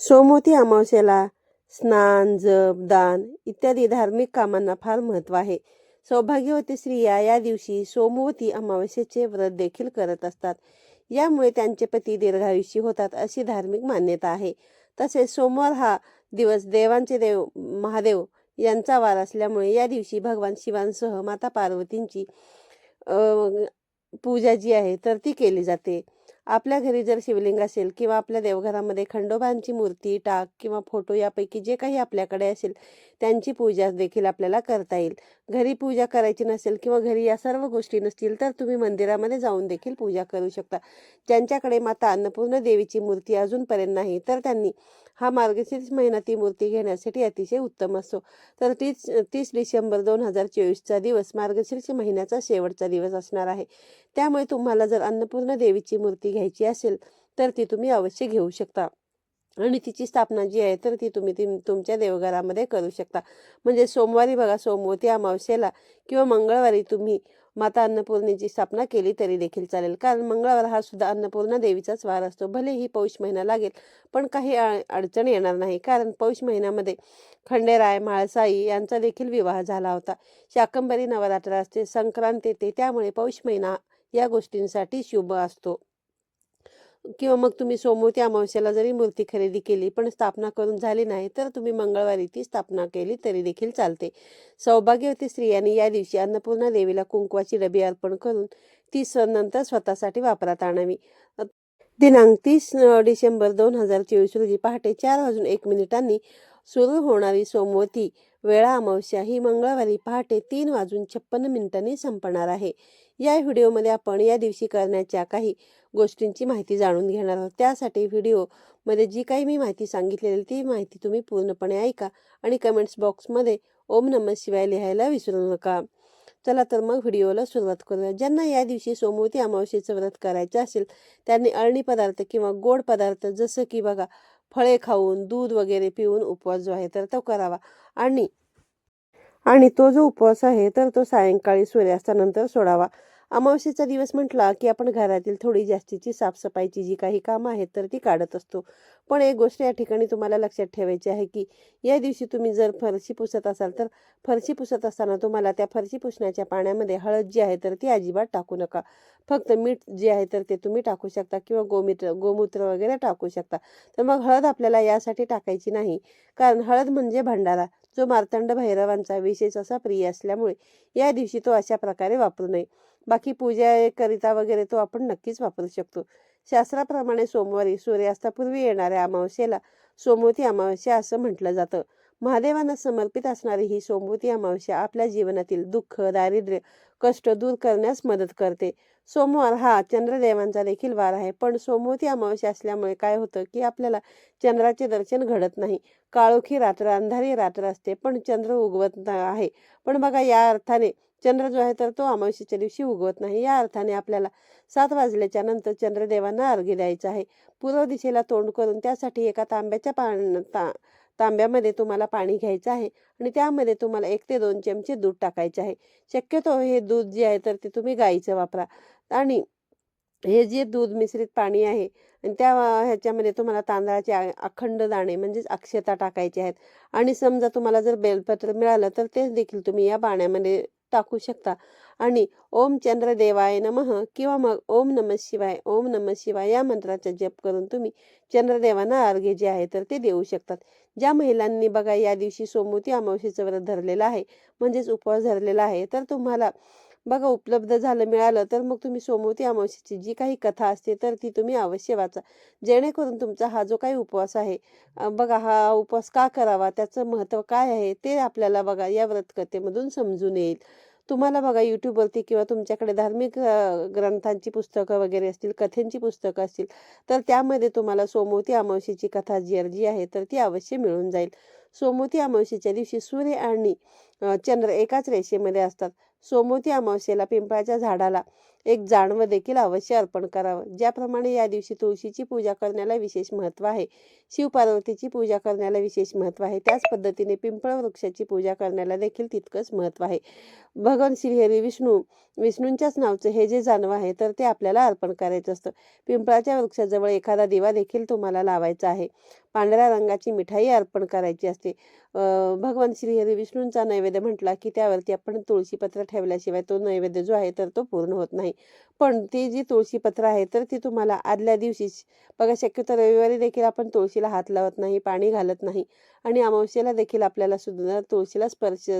सोमवती अमावस्येला स्नान जप दान इत्यादी धार्मिक कामांना फार महत्त्व आहे. सौभाग्यवती स्त्रिया या दिवशी सोमवती अमावस्येचे व्रत देखील करत असतात. यामुळे त्यांचे पती दीर्घायुषी होतात अशी धार्मिक मान्यता आहे. तसेच सोमवार हा दिवस देवांचे देव महादेव यांचा वार असल्यामुळे या दिवशी भगवान शिवांसह माता पार्वतींची पूजा जी आहे तर ती केली जाते. आपल्या घरी जर शिवलिंग असेल किंवा आपल्या देवघरामध्ये खंडोबांची मूर्ती टाक किंवा फोटो यापैकी जे काही आपल्याकडे असेल त्यांची पूजा देखील आपल्याला करता येईल. घरी पूजा करायची नसेल किंवा घरी या सर्व गोष्टी नसतील तर तुम्ही मंदिरामध्ये जाऊन देखील पूजा करू शकता. ज्यांच्याकडे माता अन्नपूर्ण देवीची मूर्ती अजूनपर्यंत नाही तर त्यांनी हा मार्गशीर्ष महिना ती मूर्ती घेण्यासाठी अतिशय उत्तम असतो. तर तीस तीस डिसेंबर दोन हजार चोवीसचा दिवस मार्गशीर्ष महिन्याचा शेवटचा दिवस असणार आहे. त्यामुळे तुम्हाला जर अन्नपूर्ण देवीची मूर्ती घ्यायची असेल तर ती तुम्ही अवश्य घेऊ शकता. आणि तिची स्थापना जी आहे तर ती तुम्ही ती तुमच्या देवघरामध्ये करू शकता. म्हणजे सोमवारी बघा सोमवती अमावस्येला किंवा मंगळवारी तुम्ही माता अन्नपूर्णेची स्थापना केली तरी देखील चालेल. कारण मंगळवार हा सुद्धा अन्नपूर्णा देवीचाच वार असतो. भलेही पौष महिना लागेल पण काही अडचण येणार नाही. कारण पौष महिन्यामध्ये खंडेराय म्हाळसाई यांचा देखील विवाह झाला होता. शाकंभरी नवरात्र असते संक्रांत येते त्यामुळे पौष महिना या गोष्टींसाठी शुभ असतो. किंवा मग तुम्ही सोमवती अमावस्याला जरी मूर्ती खरेदी केली पण स्थापना करून झाली नाही तर तुम्ही मंगळवारी ती स्थापना केली तरी देखील चालते. सौभाग्यवती स्त्रियांनी या दिवशी अन्नपूर्णा देवीला कुंकवाची डबी अर्पण करून ती स नंतर स्वतःसाठी वापरात आणावी. दिनांक तीस डिसेंबर दोन हजार चोवीस रोजी पहाटे चार वाजून एक मिनिटांनी सुरू होणारी सोमवती वेळा अमावस्या ही मंगळवारी पहाटे तीन वाजून छप्पन्न मिनिटांनी संपणार आहे. या व्हिडिओमध्ये आपण या दिवशी करण्याच्या काही गोष्टींची माहिती जाणून घेणार आहोत. त्यासाठी व्हिडिओमध्ये जी काही मी माहिती सांगितलेली ती माहिती तुम्ही पूर्णपणे ऐका आणि कमेंट्स बॉक्समध्ये ओम नमः शिवाय लिहायला विसरू नका. चला तर मग व्हिडिओला सुरुवात करूया. ज्यांना या दिवशी सोमवती अमावस्येचं व्रत करायचं असेल त्यांनी अळणी पदार्थ किंवा गोड पदार्थ जसं की बघा फळे खाऊन दूध वगैरे पिऊन उपवास जो आहे तर तो करावा. आणि आणि तो जो उपवास आहे तर तो सायंकाळी सूर्यास्तानंतर सोडावा. अमावस्येचा दिवस म्हटला की आपण घरातील थोडी जास्तीची साफसफाईची जी काही कामं आहेत तर ती काढत असतो. पण एक गोष्ट या ठिकाणी तुम्हाला लक्षात ठेवायची आहे की या दिवशी तुम्ही जर फरशी पुसत असाल तर फरशी पुसत असताना तुम्हाला त्या फरशी पुसण्याच्या पाण्यामध्ये हळद जी आहे तर ती अजिबात टाकू नका. फक्त मीठ जे आहे तर ते तुम्ही टाकू शकता किंवा गोमित्र गोमूत्र वगैरे टाकू शकता. तर मग हळद आपल्याला यासाठी टाकायची नाही. कारण हळद म्हणजे भंडारा जो मार्तंड भैरवांचा विशेष असा प्रिय असल्यामुळे या दिवशी तो अशा प्रकारे वापरू नये. बाकी पूजेकरिता वगैरे तो आपण नक्कीच वापरू शकतो. शास्त्राप्रमाणे सोमवारी सूर्यास्तापूर्वी येणाऱ्या अमावस्येला सोमवती अमावस्या असं म्हटलं जातं. महादेवांना समर्पित असणारी ही सोमवती अमावस्या आपल्या जीवनातील दुःख दारिद्र्य कष्ट दूर करण्यास मदत करते. सोमवार हा चंद्रदेवांचा देखील वार आहे. पण सोमवती अमावस्या असल्यामुळे काय होतं की आपल्याला चंद्राचे दर्शन घडत नाही. काळोखी रात्र अंधारी रात्र असते. पण चंद्र उगवत आहे. पण बघा या अर्थाने चंद्र जो आहे तर तो अमावस्येच्या दिवशी उगवत नाही. या अर्थाने आपल्याला सात वाजल्याच्या नंतर चंद्रदेवांना अर्घ्य द्यायचं आहे. पूर्व दिशेला तोंड करून त्यासाठी एका तांब्याच्या पान ता तांब्यामध्ये तुम्हाला पाणी घ्यायचं आहे आणि त्यामध्ये तुम्हाला एक ते दोन चमचे दूध टाकायचे आहे. शक्यतो हे दूध जे आहे तर ते तुम्ही गाईचं वापरा. आणि हे जे दूध मिश्रित पाणी आहे आणि त्या ह्याच्यामध्ये तुम्हाला तांदळाचे अखंड दाणे म्हणजेच अक्षता टाकायचे आहेत. आणि समजा तुम्हाला जर बेलपत्र मिळालं तर ते देखील तुम्ही या पाण्यामध्ये टाकू शकता. आणि ओम चंद्रदेवाय नमः किंवा मग ओम नमः शिवाय ओम नमः शिवाय या मंत्राचा जप करून तुम्ही चंद्रदेवांना अर्घ्य जे आहे तर ते देऊ शकतात. ज्या महिलांनी बघा या दिवशी सोमवती अमावस्येचं व्रत धरलेलं आहे म्हणजेच उपवास धरलेला आहे तर तुम्हाला बघा उपलब्ध झालं मिळालं तर मग तुम्ही सोमवती अमावस्येची जी काही कथा असते तर ती तुम्ही अवश्य वाचा. जेणेकरून तुमचा हा जो काही उपवास आहे बघा हा उपवास का करावा त्याचं महत्त्व काय आहे ते आपल्याला बघा या व्रतकथेमधून समजून येईल. तुम्हाला बघा यूट्यूबवरती किंवा तुमच्याकडे धार्मिक ग्रंथांची पुस्तकं वगैरे असतील कथेंची पुस्तकं असतील तर त्यामध्ये तुम्हाला सोमवती अमावस्येची कथा जी जी आहे तर ती अवश्य मिळून जाईल. सोमवती अमावस्येच्या दिवशी सूर्य आणि चंद्र एकाच रेषेमध्ये असतात. सोमवती अमावस्येला पिंपळाच्या झाडाला एक जाणवं देखील अवश्य अर्पण करावं. ज्याप्रमाणे या दिवशी तुळशीची पूजा करण्याला विशेष महत्त्व आहे शिवपार्वतीची पूजा करण्याला विशेष महत्त्व आहे त्याच पद्धतीने पिंपळ वृक्षाची पूजा करण्याला देखील तितकंच महत्त्व आहे. भगवान श्रीहरी विष्णू विष्णूंच्याच नावचं हे जे जानवं आहे तर ते आपल्याला अर्पण करायचं असतं. पिंपळाच्या वृक्षाजवळ एखादा दिवा देखील तुम्हाला लावायचा आहे. पांढऱ्या रंगाची मिठाई अर्पण करायची असते. भगवान श्रीहरी विष्णूंचा नैवेद्य म्हटला की त्यावरती आपण तुळशीपत्र ठेवल्याशिवाय तो नैवेद्य जो आहे तर तो पूर्ण होत नाही. पण ती जी तुळशीपत्र आहे तर ती तुम्हाला आदल्या दिवशीच बघा शक्यतो रविवारी देखील आपण तुळशीला हात लावत नाही पाणी घालत नाही आणि अमावस्येला देखील आपल्याला सुद्धा तुळशीला स्पर्श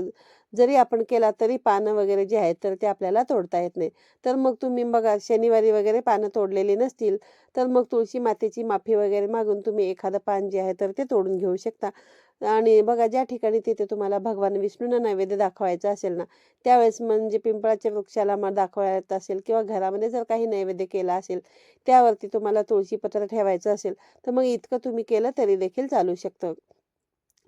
जरी आपण केला तरी पानं वगैरे जे आहेत तर ते आपल्याला तोडता येत नाही. तर मग तुम्ही बघा शनिवारी वगैरे पानं तोडलेली नसतील तर मग तुळशी मातेची माफी वगैरे मागून तुम्ही एखादं पान जे आहे तर ते तोडून घेऊ शकता. आणि बघा ज्या ठिकाणी तिथे तुम्हाला भगवान विष्णूंना नैवेद्य दाखवायचा असेल ना त्यावेळेस म्हणजे पिंपळाच्या वृक्षाला मग दाखवायचं असेल किंवा घरामध्ये जर काही नैवेद्य केला असेल त्यावरती तुम्हाला तुळशीपत्र ठेवायचं असेल तर मग इतकं तुम्ही केलं तरी देखील चालू शकतं.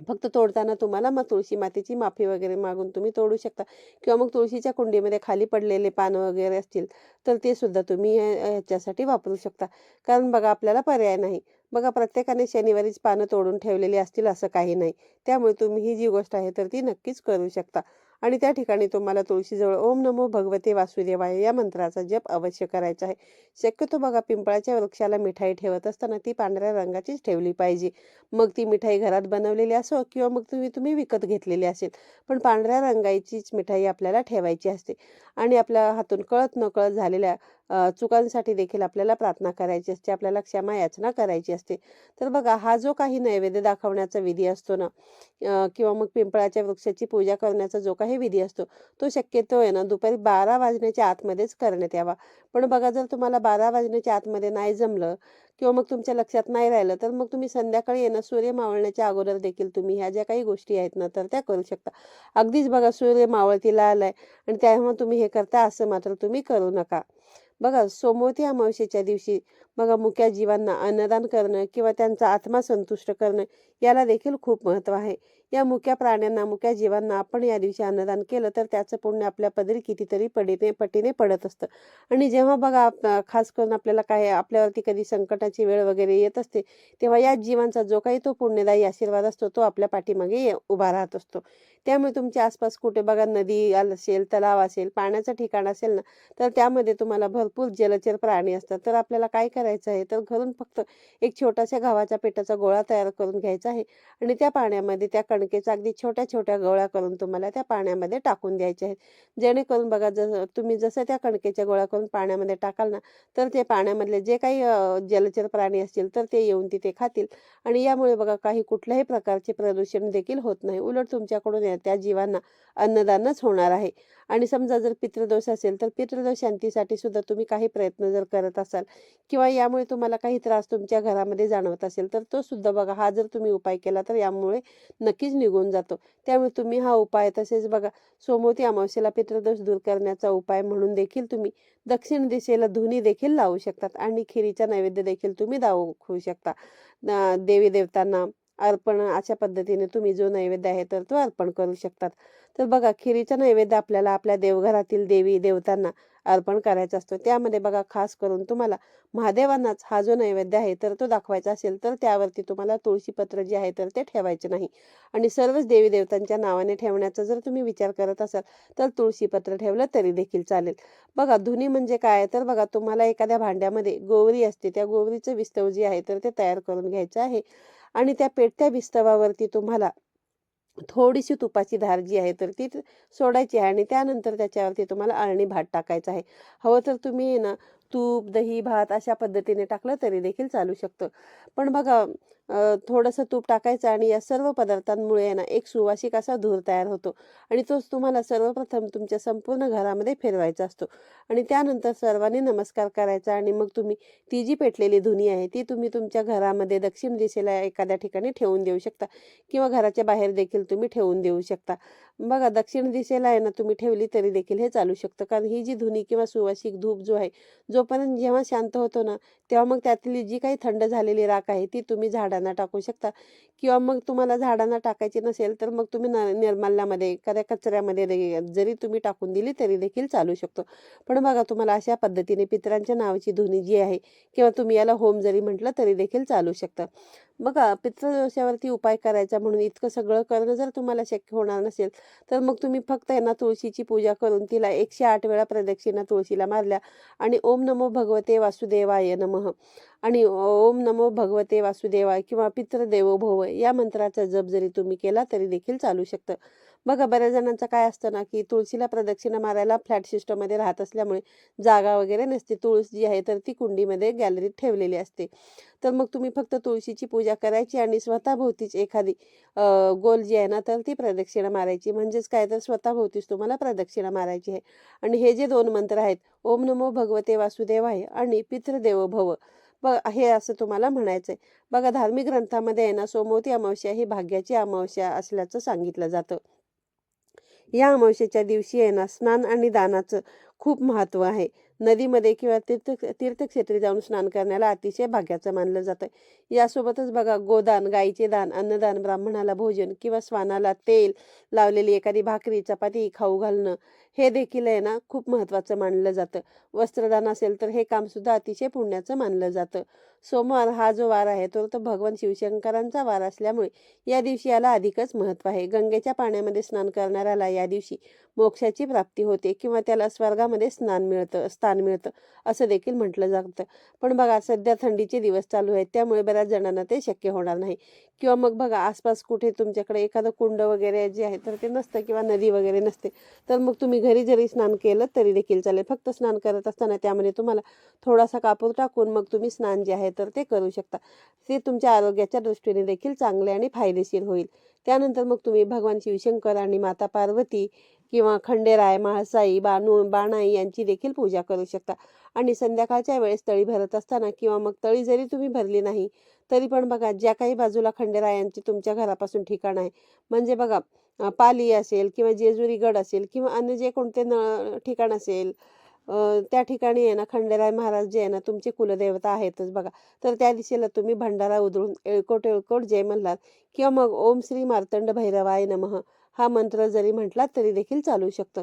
फक्त तोडताना तुम्हाला मग तुळशी मातीची माफी वगैरे मागून तुम्ही तोडू शकता. किंवा मग तुळशीच्या कुंडीमध्ये खाली पडलेले पानं वगैरे असतील तर ते सुद्धा तुम्ही ह्याच्यासाठी वापरू शकता. कारण बघा आपल्याला पर्याय नाही. बघा प्रत्येकाने शनिवारीच पानं तोडून ठेवलेली असतील असं काही नाही. त्यामुळे तुम्ही ही जी गोष्ट आहे तर ती नक्कीच करू शकता. आणि त्या ठिकाणी तुम्हाला तुळशीजवळ ओम नमो भगवते वासुदेवाय या मंत्राचा जप अवश्य करायचा आहे. शक्यतो बघा पिंपळाच्या वृक्षाला मिठाई ठेवत असताना ती पांढऱ्या रंगाचीच ठेवली पाहिजे. मग ती मिठाई घरात बनवलेली असो किंवा मग तुम्ही तुम्ही विकत घेतलेली असेल पण पांढऱ्या रंगाचीच मिठाई आपल्याला ठेवायची असते. आणि आपल्या हातून कळत नकळत झालेल्या चुकांसाठी देखील आपल्याला प्रार्थना करायची असते आपल्याला क्षमा याचना करायची असते. तर बघा हा जो काही नैवेद्य दाखवण्याचा विधी असतो ना किंवा मग पिंपळाच्या वृक्षाची पूजा करण्याचा जो काही विधी असतो तो शक्यतो आहे ना दुपारी बारा वाजण्याच्या आतमध्येच करण्यात यावा. पण बघा जर तुम्हाला बारा वाजण्याच्या आतमध्ये नाही जमलं किंवा मग तुमच्या लक्षात नाही राहिलं तर मग तुम्ही संध्याकाळी येणं सूर्य मावळण्याच्या अगोदर देखील तुम्ही ह्या ज्या काही गोष्टी आहेत ना तर त्या करू शकता. अगदीच बघा सूर्य मावळतीला आलाय आणि त्यामुळे तुम्ही हे करता असं मात्र तुम्ही करू नका. बघा सोमवती अमावस्येच्या दिवशी बघा मुक्या जीवांना अन्नदान करणं किंवा त्यांचा आत्मा संतुष्ट करणं याला देखील खूप महत्त्व आहे. या मुक्या प्राण्यांना मुक्या जीवांना आपण या दिवशी अन्नदान केलं तर त्याचं पुण्य आपल्या पदरी कितीतरी पडीने पटीने पडत असतं. आणि जेव्हा बघा आप- खास करून आपल्याला काय आपल्यावरती कधी संकटाची वेळ वगैरे येत असते तेव्हा या जीवांचा जो काही तो पुण्यदायी आशीर्वाद असतो तो आपल्या पाठीमागे उभा राहत असतो. त्यामुळे तुमच्या आसपास कुठे बघा नदी असेल तलाव असेल पाण्याचं ठिकाण असेल ना तर त्यामध्ये तुम्हाला भरपूर जलचर प्राणी असतात. तर आपल्याला काय करायचं? करायचं आहे तर घरून फक्त एक छोटासा गव्हाच्या पिठाचा गोळा तयार करून घ्यायचा आहे आणि त्या पाण्यामध्ये त्या कणकेचा अगदी छोट्या छोट्या गोळ्या करून तुम्हाला त्या पाण्यामध्ये टाकून द्यायचे आहेत. जेणेकरून बघा जसं तुम्ही जसं त्या कणकेच्या गोळ्या करून पाण्यामध्ये टाकाल ना तर ते पाण्यामधले जे काही जलचर प्राणी असतील तर ते येऊन तिथे खातील. आणि यामुळे बघा काही कुठल्याही प्रकारचे प्रदूषण देखील होत नाही. उलट तुमच्याकडून या- त्या जीवांना अन्नदानच होणार आहे. आणि समजा जर पितृदोष असेल तर पितृदोष शांतीसाठी सुद्धा तुम्ही काही प्रयत्न जर करत असाल किंवा यामुळे तुम्हाला काही त्रास तुमच्या घरामध्ये जाणवत असेल तर तो सुद्धा बघा. हा जर तुम्ही उपाय केला तर यामुळे नक्कीच निघून जातो. त्यामुळे तुम्ही हा उपाय तसेच बघा. सोमवती अमावस्येला पितृदोष दूर करण्याचा उपाय म्हणून देखील तुम्ही दक्षिण दिशेला धुनी देखील लावू शकतात आणि खिरीचा नैवेद्य देखील तुम्ही दाखवू शकता. देवी देवतांना अर्पण अशा पद्धतीने तुम्ही जो नैवेद्य आहे तर तो अर्पण करू शकतात. तर बघा खिरीचा नैवेद्य आपल्याला आपल्या देवघरातील देवी देवतांना अर्पण करायचा असतो. त्यामध्ये बघा खास करून तुम्हाला महादेवांनाच हा जो नैवेद्य आहे तर तो दाखवायचा असेल तर त्यावरती तुम्हाला तुळशीपत्र जे आहे तर ते ठेवायचे नाही. आणि सर्वच देवी देवतांच्या नावाने ठेवण्याचा जर तुम्ही विचार करत असाल तर तुळशीपत्र ठेवलं तरी देखील चालेल. बघा धुनी म्हणजे काय? तर बघा तुम्हाला एखाद्या भांड्यामध्ये गोवरी असते त्या गोवरीचं विस्तव जे आहे तर ते तयार करून घ्यायचं आहे. आणि त्या पेटत्या विस्तवावरती तुम्हाला थोडीशी तुपाची धार जी आहे तर ती सोडायची आहे आणि त्यानंतर त्याच्यावरती तुम्हाला अळणी भात टाकायचा आहे. हवं तर तुम्ही ना तूप दही भात अशा पद्धतीने टाकलं तरी देखील चालू शकतं. पण बघा थोडंसं तूप टाकायचं आणि या सर्व पदार्थांमुळे आहे ना एक सुवासिक असा धूर तयार होतो. आणि तोच तुम्हाला सर्वप्रथम तुमच्या संपूर्ण घरामध्ये फिरवायचा असतो. आणि त्यानंतर सर्वांनी नमस्कार करायचा आणि मग तुम्ही ती जी पेटलेली धुनी आहे ती तुम्ही तुमच्या घरामध्ये दक्षिण दिशेला एखाद्या ठिकाणी ठेवून देऊ शकता. किंवा घराच्या बाहेर देखील तुम्ही ठेवून देऊ शकता. बघा दक्षिण दिशेला आहे ना तुम्ही ठेवली तरी देखील हे चालू शकतं. कारण ही जी धुनी किंवा सुवासिक धूप जो आहे जोपर्यंत जेव्हा शांत होतो ना तेव्हा मग त्यातली जी काही थंड झालेली राख आहे ती तुम्ही झाडा झाडांना टाकू शकता. किंवा मग तुम्हाला झाडांना टाकायची नसेल तर मग तुम्ही न निर्माल्यामध्ये एखाद्या कचऱ्यामध्ये जरी तुम्ही टाकून दिली तरी देखील चालू शकतो. पण बघा तुम्हाला अशा पद्धतीने पितरांच्या नावाची धुनी जी आहे किंवा तुम्ही याला होम जरी म्हटलं तरी देखील चालू शकतं. बघा पितृदोषावरती उपाय करायचा म्हणून इतकं सगळं करणं जर तुम्हाला शक्य होणार नसेल तर मग तुम्ही फक्त यांना तुळशीची पूजा करून तिला एकशे आठ वेळा प्रदक्षिणा तुळशीला मारल्या आणि ओम नमो भगवते वासुदेवाय नमः आणि ओम नमो भगवते वासुदेवाय किंवा पितृदेवो भव या मंत्राचा जप जरी तुम्ही केला तरी देखील चालू शकतं. बघा बऱ्याच जणांचं काय असतं ना की तुळशीला प्रदक्षिणा मारायला फ्लॅट सिस्टममध्ये राहत असल्यामुळे जागा वगैरे नसते. तुळस जी आहे तर ती कुंडीमध्ये गॅलरीत ठेवलेली असते. तर मग तुम्ही फक्त तुळशीची पूजा करायची आणि स्वतःभोवतीच एखादी गोल जी आहे ना तर ती प्रदक्षिणा मारायची. म्हणजेच काय? तर स्वतःभोवतीच तुम्हाला प्रदक्षिणा मारायची आहे. आणि हे जे दोन मंत्र आहेत ओम नमो भगवते वासुदेवाय आणि पितृदेव भव ब हे असं तुम्हाला म्हणायचं आहे बघा धार्मिक ग्रंथामध्ये आहे ना सोमवती अमावस्या ही भाग्याची अमावस्या असल्याचं सांगितलं जातं. या अमावस्येच्या दिवशी आहे ना स्नान आणि दानाचं खूप महत्त्व आहे. नदीमध्ये किंवा तीर्थ तीर्थक्षेत्री जाऊन स्नान करण्याला अतिशय भाग्याचं मानलं जातं यासोबतच बघा गोदान गाईचे दान अन्नदान ब्राह्मणाला भोजन किंवा स्वानाला तेल लावलेली एखादी भाकरी चपाती खाऊ घालणं हे देखील आहे ना खूप महत्त्वाचं मानलं जातं. वस्त्रदान असेल तर हे कामसुद्धा अतिशय पुण्याचं मानलं जातं. सोमवार हा जो वार आहे तो तर भगवान शिवशंकरांचा वार असल्यामुळे या दिवशी याला अधिकच महत्त्व आहे. गंगेच्या पाण्यामध्ये स्नान करणाऱ्याला या दिवशी मोक्षाची प्राप्ती होते किंवा त्याला स्वर्गामध्ये स्नान मिळतं स्थान मिळतं असं देखील म्हटलं जातं. पण बघा सध्या थंडीचे दिवस चालू आहेत त्यामुळे बऱ्याच जणांना ते शक्य होणार नाही. किंवा मग बघा आसपास कुठे तुमच्याकडे एखादं कुंड वगैरे जे आहे तर ते नसतं किंवा नदी वगैरे नसते तर मग तुम्ही घरी जरी स्नान केलं तरी देखील चालेल. फक्त स्नान करत असताना त्यामध्ये तुम्हाला थोडासा कापूर टाकून मग तुम्ही स्नान जे आहे तर ते करू शकता. ते तुमच्या आरोग्याच्या दृष्टीने देखील चांगले आणि फायदेशीर होईल. त्यानंतर मग तुम्ही भगवान शिवशंकर आणि माता पार्वती किंवा खंडेराय म्हाळसाई बानू बाणाई यांची देखील पूजा करू शकता. आणि संध्याकाळच्या वेळेस तळी भरत असताना किंवा मग तळी जरी तुम्ही भरली नाही तरी पण बघा ज्या काही बाजूला खंडेरायांची तुमच्या घरापासून ठिकाण आहे म्हणजे बघा पाली असेल किंवा जेजुरी गड असेल किंवा अन्य जे कोणते न ठिकाण असेल त्या ठिकाणी आहे ना खंडेराय महाराज जे आहे ना तुमचे कुलदेवता आहेतच बघा. तर त्या दिशेला तुम्ही भंडारा उधळून एळकोट एळकोट जय म्हणलात किंवा मग ओम श्री मार्तंड भैरवाय नमः हा मंत्र जरी म्हटलात तरी देखील चालू शकतं.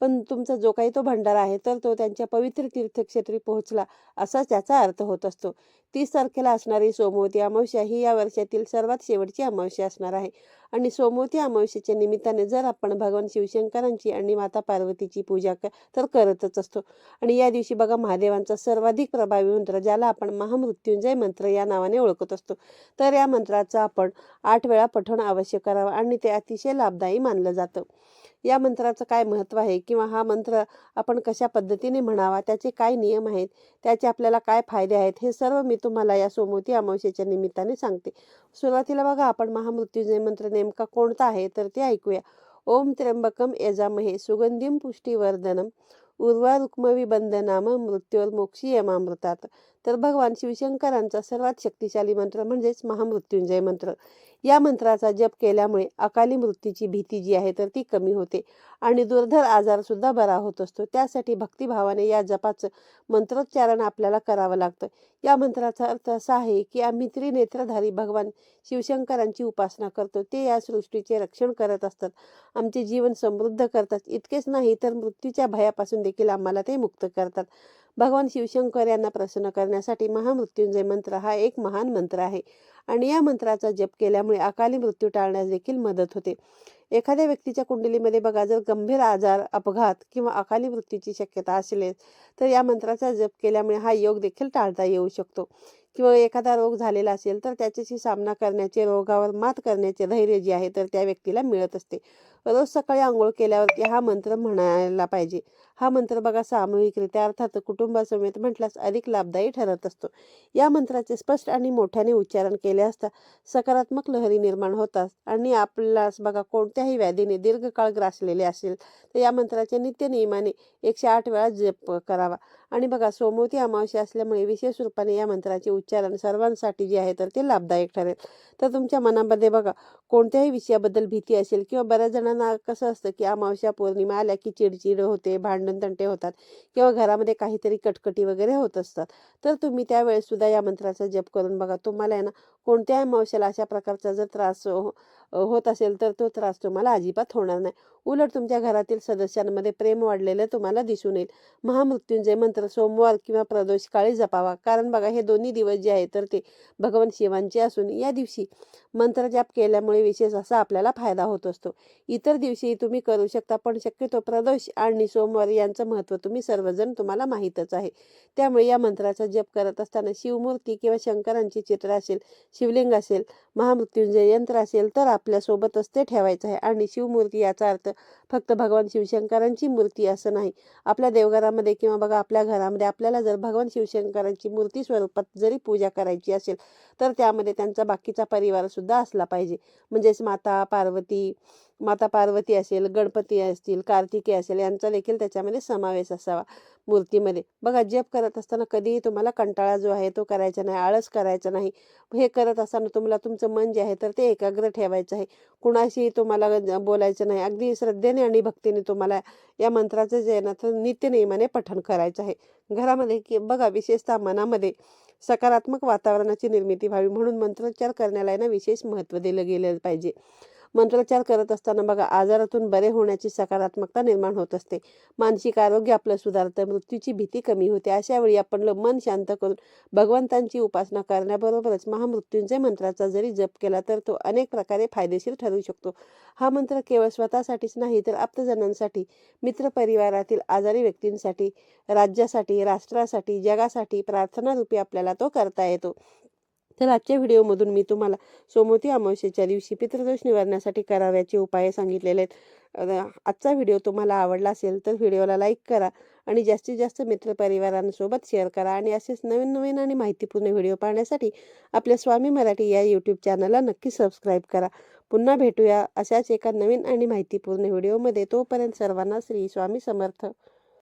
पण तुमचा जो काही तो भंडारा आहे तर तो त्यांच्या पवित्र तीर्थक्षेत्री पोहोचला असा त्याचा अर्थ होत असतो. तीस तारखेला असणारी सोमवती अमावस्या ही या वर्षातील सर्वात शेवटची अमावस्या असणार आहे. आणि सोमवती अमावस्येच्या निमित्ताने जर आपण भगवान शिवशंकरांची आणि माता पार्वतीची पूजा क तर करतच असतो. आणि या दिवशी बघा महादेवांचा सर्वाधिक प्रभावी मंत्र ज्याला आपण महामृत्युंजय मंत्र या नावाने ओळखत असतो. तर या मंत्राचं आपण आठ वेळा पठण आवश्यक करावं आणि ते अतिशय लाभदायी मानलं जातं. या मंत्राचं काय महत्त्व आहे? किंवा हा मंत्र आपण कशा पद्धतीने म्हणावा? त्याचे काय नियम आहेत? त्याचे आपल्याला काय फायदे आहेत? हे सर्व मी तुम्हाला या सोमवती अमावस्येच्या निमित्ताने सांगते. सुरुवातीला बघा आपण महामृत्युंजय मंत्र नेमका कोणता आहे? तर ते ऐकूया. ओम त्र्यंबकम यजामहे सुगंधीम पुष्टीवर्धनम. उर्वा रुक्मविबंधनाम मृत्योर्मोक्षी यमामृतात. तर भगवान शिवशंकरांचा सर्वात शक्तिशाली मंत्र म्हणजेच महामृत्युंजय मंत्र. या मंत्राचा जप केल्यामुळे अकाली मृत्यूची भीती जी आहे तर ती कमी होते आणि दुर्धर आजार सुद्धा बरा होत असतो. त्यासाठी भक्तिभावाने या जपाचं मंत्रोच्चारण आपल्याला करावं लागतं. या मंत्राचा अर्थ असा आहे की आम्ही त्रिनेत्रधारी भगवान शिवशंकरांची उपासना करतो. ते या सृष्टीचे रक्षण करत असतात. आमचे जीवन समृद्ध करतात. इतकेच नाही तर मृत्यूच्या भयापासून देखील आम्हाला ते मुक्त करतात. भगवान शिवशंकर यांना प्रसन्न करण्यासाठी महामृत्युंजय मंत्र हा एक महान मंत्र आहे. आणि या मंत्राचा जप केल्यामुळे अकाली मृत्यू टाळण्यास देखील मदत होते. एखाद्या व्यक्तीच्या कुंडलीमध्ये बघा जर गंभीर आजार अपघात किंवा अकाली मृत्यूची शक्यता असेल तर या मंत्राचा जप केल्यामुळे हा योग देखील टाळता येऊ शकतो. किंवा एखादा रोग झालेला असेल तर त्याच्याशी सामना करण्याचे रोगावर मात करण्याचे धैर्य जे आहे तर त्या व्यक्तीला मिळत असते. रोज सकाळी आंघोळ केल्यावरती हा मंत्र म्हणायला पाहिजे. हा मंत्र बघा सामूहिकरित्या अर्थात कुटुंबासमेत म्हटल्यास अधिक लाभदायी ठरत असतो. या मंत्राचे स्पष्ट आणि मोठ्याने उच्चारण केले असता सकारात्मक लहरी निर्माण होतात आणि आपल्यास बघा कोणत्याही व्याधीने दीर्घकाळ ग्रासलेले असेल तर या मंत्राचे नित्य नियमाने एकशे आठ वेळा जप करावा. आणि बघा सोमवती अमावस्या असल्यामुळे विशेष रूपाने या मंत्राचे उच्चारण सर्वांसाठी जे आहे तर ते लाभदायक ठरेल. तर तुमच्या मनामध्ये बघा कोणत्याही विषयाबद्दल भीती असेल किंवा बऱ्याच जणांना कसं असतं की अमावस्या पौर्णिमा आल्या की चिडचिड होते भांडण तंटे होतात किंवा घरामध्ये काहीतरी कटकटी वगैरे होत असतात. तर तुम्ही त्यावेळेस सुद्धा या मंत्राचा जप करून बघा. तुम्हाला आहे ना कोणत्याही मावशाला अशा प्रकारचा जर त्रास हो- होत असेल तर तो त्रास तुम्हाला अजिबात होणार नाही. उलट तुमच्या घरातील सदस्यांमध्ये प्रेम वाढलेलं तुम्हाला दिसून येईल. महामृत्युंजय मंत्र सोमवार किंवा प्रदोष काळी जपावा. कारण बघा हे दोन्ही दिवस जे आहे तर ते भगवान शिवांचे असून या दिवशी मंत्र जाप केल्यामुळे विशेष असा आपल्याला फायदा होत असतो. इतर दिवशी तुम्ही करू शकता पण शक्यतो प्रदोष आणि सोमवार यांचं महत्त्व तुम्ही सर्वजण तुम्हाला माहीतच आहे. त्यामुळे या मंत्राचा जप करत असताना शिवमूर्ती किंवा शंकरांचे चित्र असेल शिवलिंग असेल महामृत्युंजय यंत्र असेल तर आपल्यासोबतच ते ठेवायचं आहे. आणि शिवमूर्ती याचा अर्थ फक्त भगवान शिवशंकरांची मूर्ती असं नाही. आपल्या देवघरामध्ये किंवा बघा आपल्या घरामध्ये आपल्याला जर भगवान शिवशंकरांची मूर्ती स्वरूपात जरी पूजा करायची असेल तर त्यामध्ये त्यांचा बाकीचा परिवारसुद्धा असला पाहिजे. म्हणजेच माता पार्वती माता पार्वती असेल गणपती असतील कार्तिकी असेल यांचा देखील त्याच्यामध्ये समावेश असावा मूर्तीमध्ये. बघा जप करत असताना कधीही तुम्हाला कंटाळा जो आहे तो करायचा नाही आळस करायचा नाही. हे करत असताना तुम्हाला तुमचं मन जे आहे तर ते एकाग्र ठेवायचं आहे. कुणाशीही तुम्हाला बोलायचं नाही. अगदी श्रद्धेने आणि भक्तीने तुम्हाला या मंत्राचं जे आहे ना तर नित्यनेमाने पठण करायचं आहे. घरामध्ये की बघा विशेषतः मनामध्ये सकारात्मक वातावरणाची निर्मिती व्हावी म्हणून मंत्रोच्चार करण्याला ना विशेष महत्त्व दिलं गेलं पाहिजे. मंत्रोच्चार करत असताना बघा आजारातून बरे होण्याची सकारात्मकता निर्माण होत असते. मानसिक आरोग्य आपलं सुधारतं मृत्यूची भीती कमी होते. अशा वेळी आपण ल- मन शांत करून भगवंतांची उपासना करण्याबरोबरच महामृत्यूंचे मंत्राचा जरी जप केला तर तो अनेक प्रकारे फायदेशीर ठरू शकतो. हा मंत्र केवळ स्वतःसाठीच नाही तर आप्तजनांसाठी मित्रपरिवारातील आजारी व्यक्तींसाठी राज्यासाठी राष्ट्रासाठी जगासाठी प्रार्थना रूपी आपल्याला तो करता येतो. तर आजच्या व्हिडिओमधून मी तुम्हाला सोमवती अमावस्येच्या दिवशी पितृदोष निवारण्यासाठी करावयाचे उपाय सांगितलेले आहेत. आजचा व्हिडिओ तुम्हाला आवडला असेल तर व्हिडिओला लाईक करा आणि जास्तीत जास्त मित्रपरिवारांसोबत शेअर करा आणि असेच नवीन नवीन आणि माहितीपूर्ण व्हिडिओ पाहण्यासाठी आपल्या स्वामी मराठी या यूट्यूब चॅनलला नक्की सबस्क्राईब करा. पुन्हा भेटूया अशाच एका नवीन आणि माहितीपूर्ण व्हिडिओमध्ये. तोपर्यंत सर्वांना श्री स्वामी समर्थ.